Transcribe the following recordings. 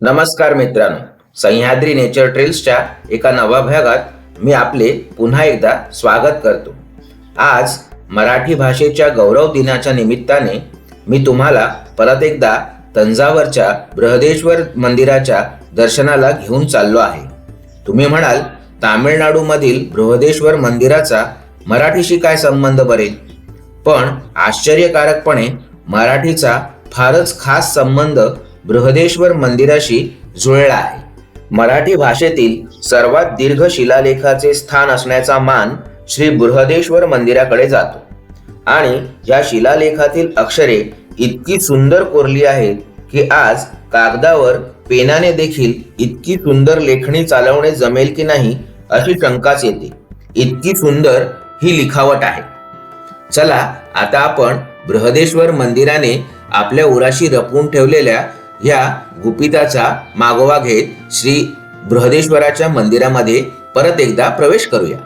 नमस्कार मित्रांनो. सह्याद्री नेचर ट्रेल्सच्या एका नव्या भागात मी आपले पुन्हा एकदा स्वागत करतो. आज मराठी भाषेच्या गौरव दिनाच्या निमित्ताने मी तुम्हाला परत एकदा तंजावरच्या बृहदेश्वर मंदिराच्या दर्शनाला घेऊन चाललो आहे. तुम्ही म्हणाल तामिळनाडूमधील बृहदेश्वर मंदिराचा मराठीशी काय संबंध बरे? पण आश्चर्यकारकपणे मराठीचा फारच खास संबंध बृहदेश्वर मंदिराशी जुळला आहे. मराठी भाषेतील सर्वात दीर्घ शिलालेखाचे स्थान असण्याचा मान श्री बृहदेश्वर मंदिराकडे जातो. आणि या शिलालेखातील अक्षरे इतकी सुंदर कोरली आहेत की आज कागदावर पेनाने देखील इतकी सुंदर लेखणी चालवणे जमेल की नाही अशी शंकाच येते. इतकी सुंदर ही लिखावट आहे. चला आता आपण बृहदेश्वर मंदिराने आपल्या उराशी रपून ठेवलेल्या या गुपिताचा मागोवा घेत श्री बृहदेश्वराच्या मंदिरामध्ये परत एकदा प्रवेश करूया.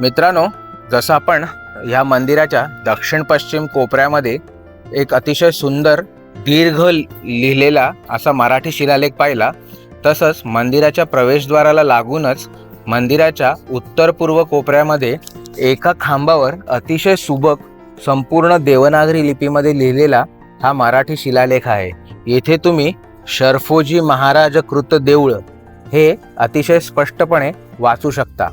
मित्रांनो जसं आपण ह्या मंदिराच्या दक्षिण पश्चिम कोपऱ्यामध्ये एक अतिशय सुंदर दीर्घ लिहिलेला असा मराठी शिलालेख पाहिला तसंच मंदिराच्या प्रवेशद्वाराला लागूनच मंदिराच्या उत्तर पूर्व कोपऱ्यामध्ये एका खांबावर अतिशय सुबक संपूर्ण देवनागरी लिपीमध्ये लिहिलेला हा मराठी शिलालेख आहे. येथे तुम्ही शर्फोजी महाराज कृत देऊळ हे अतिशय स्पष्टपणे वाचू शकता.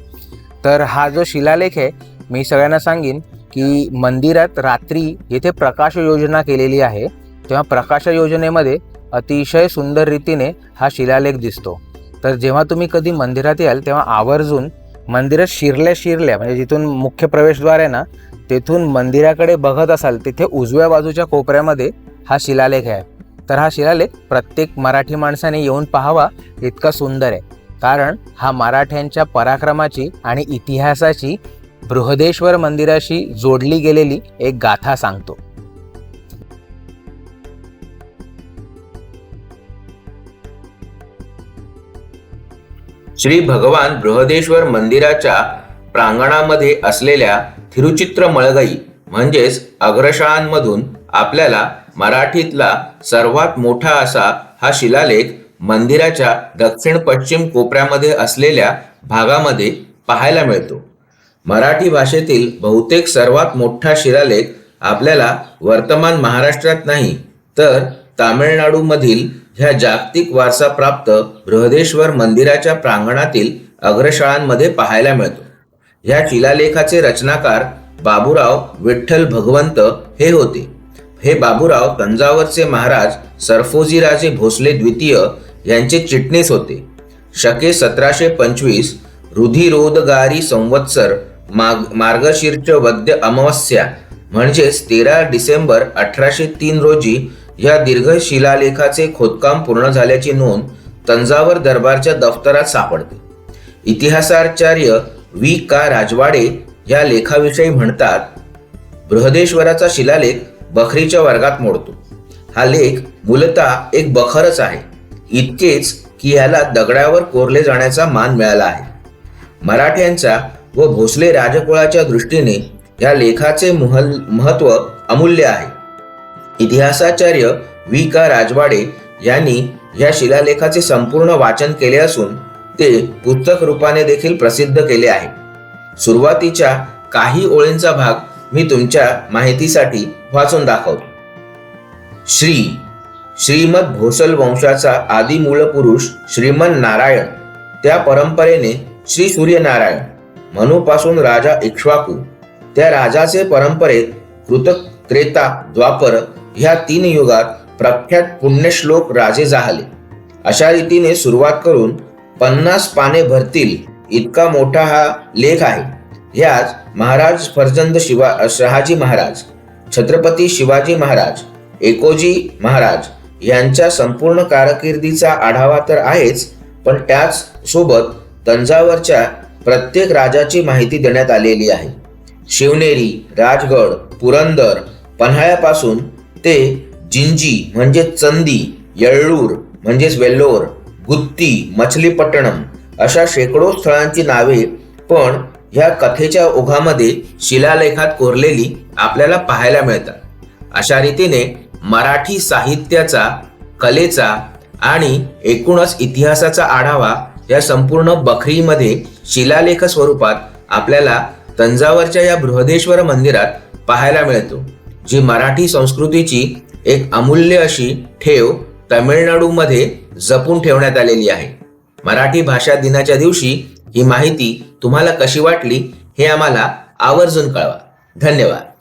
तर हा जो शिलालेख आहे मी सगळ्यांना सांगेन की मंदिरात रात्री येथे प्रकाश योजना केलेली आहे तेव्हा प्रकाश योजनेमध्ये अतिशय सुंदर रीतीने हा शिलालेख दिसतो. तर जेव्हा तुम्ही कधी मंदिरात याल तेव्हा आवर्जून मंदिरात शिरल्या शिरल्या म्हणजे जिथून मुख्य प्रवेशद्वार आहे ना तेथून मंदिराकडे बघत असाल तिथे उजव्या बाजूच्या कोपऱ्यामध्ये हा शिलालेख आहे. तर हा शिलालेख प्रत्येक मराठी माणसाने येऊन पाहावा इतका सुंदर आहे. कारण हा मराठ्यांच्या पराक्रमाची आणि इतिहासाची बृहदेश्वर मंदिराशी जोडली गेलेली एक गाथा सांगतो. श्री भगवान बृहदेश्वर मंदिराच्या प्रांगणामध्ये असलेल्या थिरुचित्र मळगई म्हणजेच अग्रशाळांमधून आपल्याला मराठीतला सर्वात मोठा असा हा शिलालेख मंदिराच्या दक्षिण पश्चिम कोपऱ्यामध्ये असलेल्या भागामध्ये पाहायला मिळतो. मराठी भाषेतील बहुतेक सर्वात मोठा शिलालेख आपल्याला वर्तमान महाराष्ट्रात नाही तर तामिळनाडूमधील ह्या जागतिक वारसाप्राप्त बृहदेश्वर मंदिराच्या प्रांगणातील अग्रशाळांमध्ये पाहायला मिळतो. ह्या शिलालेखाचे रचनाकार बाबूराव विठ्ठल भगवंत हे होते. हे बाबूराव तंजावरचे महाराज सरफोजीराजे भोसले द्वितीय यांचे चिटणीस होते. शके सतराशे पंचवीस रुधिरोदगारी संवत्सर माग मार्गशीर्ष वद्य अमावस्या म्हणजेच तेरा डिसेंबर अठराशे तीन रोजी या दीर्घ शिलालेखाचे खोदकाम पूर्ण झाल्याची नोंद तंजावर दरबारच्या दफ्तरात सापडते. इतिहासाचार्य वी का. राजवाडे या लेखाविषयी म्हणतात बृहदेश्वराचा शिलालेख बखरीच्या वर्गात मोडतो. हा लेख मूलतः एक बखरच आहे. इतकेच की याला दगडावर कोरले जाण्याचा मान मिळाला आहे. मराठ्यांचा व भोसले राजकुळाच्या दृष्टीने या लेखाचे महल महत्त्व अमूल्य आहे. इतिहासाचार्य वी का. राजवाडे यांनी या शिलालेखाचे संपूर्ण वाचन केले असून ते पुस्तक रूपाने देखील प्रसिद्ध केले आहे. सुरुवातीच्या काही ओळींचा भाग मी तुमच्या माहितीसाठी वाचून दाखवतो. श्री श्रीमद भोसल वंशाचा आदी मूळ पुरुष श्रीमन नारायण त्या परंपरेने श्री सूर्यनारायण मनूपासून राजा इक्ष्वाकू त्या राजाचे परंपरेत कृत त्रेता द्वापर ह्या तीन युगात प्रख्यात पुण्यश्लोक राजे झाले. अशा रीतीने सुरुवात करून पन्नास पाने भरतील इतका मोठा हा लेख आहे. ह्यात महाराज फर्जंद शिवा शहाजी महाराज छत्रपती शिवाजी महाराज एकोजी महाराज यांच्या संपूर्ण कारकिर्दीचा आढावा तर आहेच पण त्याच सोबत तंजावरच्या प्रत्येक राजाची माहिती देण्यात आलेली आहे. शिवनेरी राजगड पुरंदर पन्हाळ्यापासून ते जिंजी म्हणजे चंदी येळ्ळूर म्हणजेच वेल्लोर गुत्ती मछलीपट्टणम अशा शेकडो स्थळांची नावे पण ह्या कथेच्या ओघामध्ये शिलालेखात कोरलेली आपल्याला पाहायला मिळतात. अशा रीतीने मराठी साहित्याचा कलेचा आणि एकूणच इतिहासाचा आढावा या संपूर्ण बखरीमध्ये शिलालेख स्वरूपात आपल्याला तंजावरच्या या बृहदेश्वर मंदिरात पाहायला मिळतो जी मराठी संस्कृतीची एक अमूल्य अशी ठेव तमिळनाडूमध्ये जपून ठेवण्यात आलेली आहे. मराठी भाषा दिनाच्या दिवशी ही माहिती तुम्हाला कशी वाटली हे आम्हाला आवर्जून कळवा. धन्यवाद.